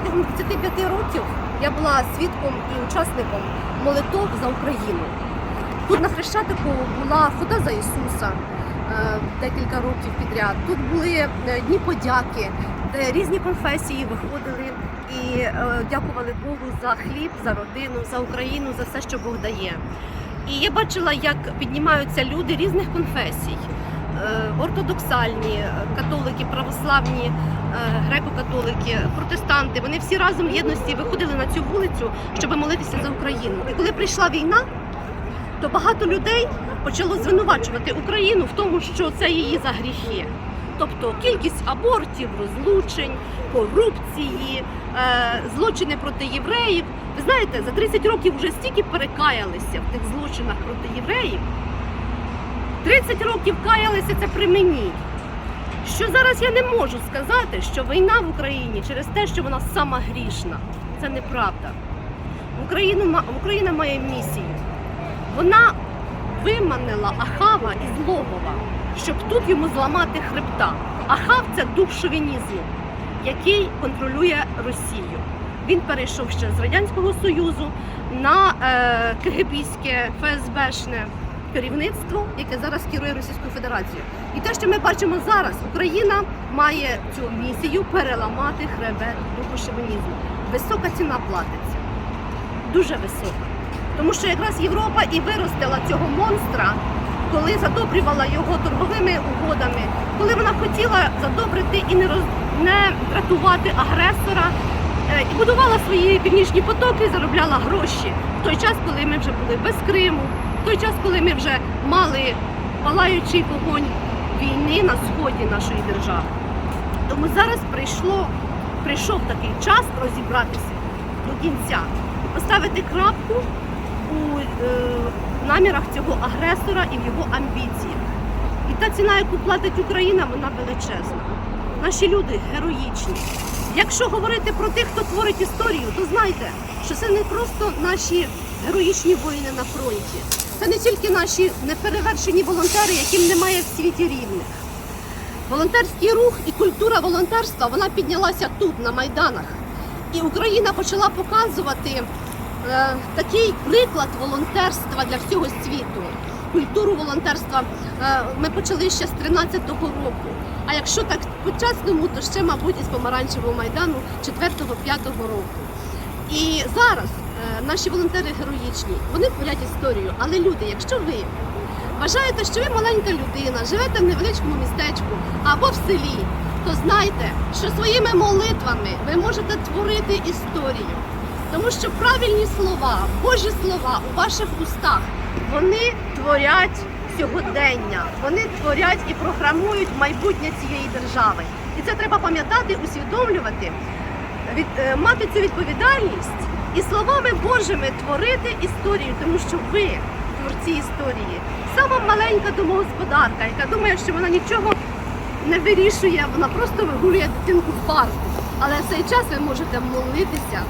протягом 25 років я була свідком і учасником молитов за Україну. Тут на Хрещатику була хода за Ісуса е, декілька років підряд. Тут були е, дні подяки, де різні конфесії виходили і е, дякували Богу за хліб, за родину, за Україну, за все, що Бог дає. І я бачила, як піднімаються люди різних конфесій. Ортодоксальні, католики, православні, е, греко-католики, протестанти. Вони всі разом в єдності виходили на цю вулицю, щоб молитися за Україну. І коли прийшла війна, то багато людей почало звинувачувати Україну в тому, що це її за гріхи. Тобто кількість абортів, розлучень, корупції, е, злочини проти євреїв. Ви знаєте, за 30 років вже стільки перекаялися в тих злочинах проти євреїв. 30 років каялися це при мені. Що зараз я не можу сказати, що війна в Україні через те, що вона сама грішна. Це неправда. Україну, ма- Україна має місію. Вона виманила Ахава із логова, щоб тут йому зламати хребта. Ахав це дух шовінізму, який контролює Росію. Він перейшов ще з Радянського Союзу на е, КГБське, ФСБшне керівництво, яке зараз керує Російською Федерацією. І те, що ми бачимо зараз, Україна має цю місію переламати хребет духу шовінізму. Висока ціна платиться, дуже висока. Тому що якраз Європа і виростила цього монстра, коли задобрювала його торговими угодами, коли вона хотіла задобрити і не роз... не дратувати агресора, е, і будувала свої північні потоки, заробляла гроші в той час, коли ми вже були без Криму, в той час, коли ми вже мали палаючий вогонь війни на сході нашої держави. Тому зараз прийшло, прийшов такий час розібратися до кінця, поставити крапку у е, намірах цього агресора і в його амбіціях. І та ціна, яку платить Україна, вона величезна. Наші люди героїчні. Якщо говорити про тих, хто творить історію, то знайте, що це не просто наші героїчні воїни на фронті. Це не тільки наші неперевершені волонтери, яким немає в світі рівних. Волонтерський рух і культура волонтерства вона піднялася тут, на майданах. І Україна почала показувати е, такий приклад волонтерства для всього світу. Культуру волонтерства е, ми почали ще з 13-го року. А якщо так по-чесному, то ще, мабуть, із помаранчевого майдану 4-5 року. І зараз наші волонтери героїчні, вони творять історію. Але люди, якщо ви вважаєте, що ви маленька людина, живете в невеличкому містечку або в селі, то знайте, що своїми молитвами ви можете творити історію. Тому що правильні слова, Божі слова у ваших устах, вони творять сьогодення, вони творять і програмують майбутнє цієї держави. І це треба пам'ятати, усвідомлювати, від, е, мати цю відповідальність і словами Божими творити історію, тому що ви творці історії. Сама маленька домогосподарка, яка думає, що вона нічого не вирішує, вона просто вигулює дитинку в парку. Але в цей час ви можете молитися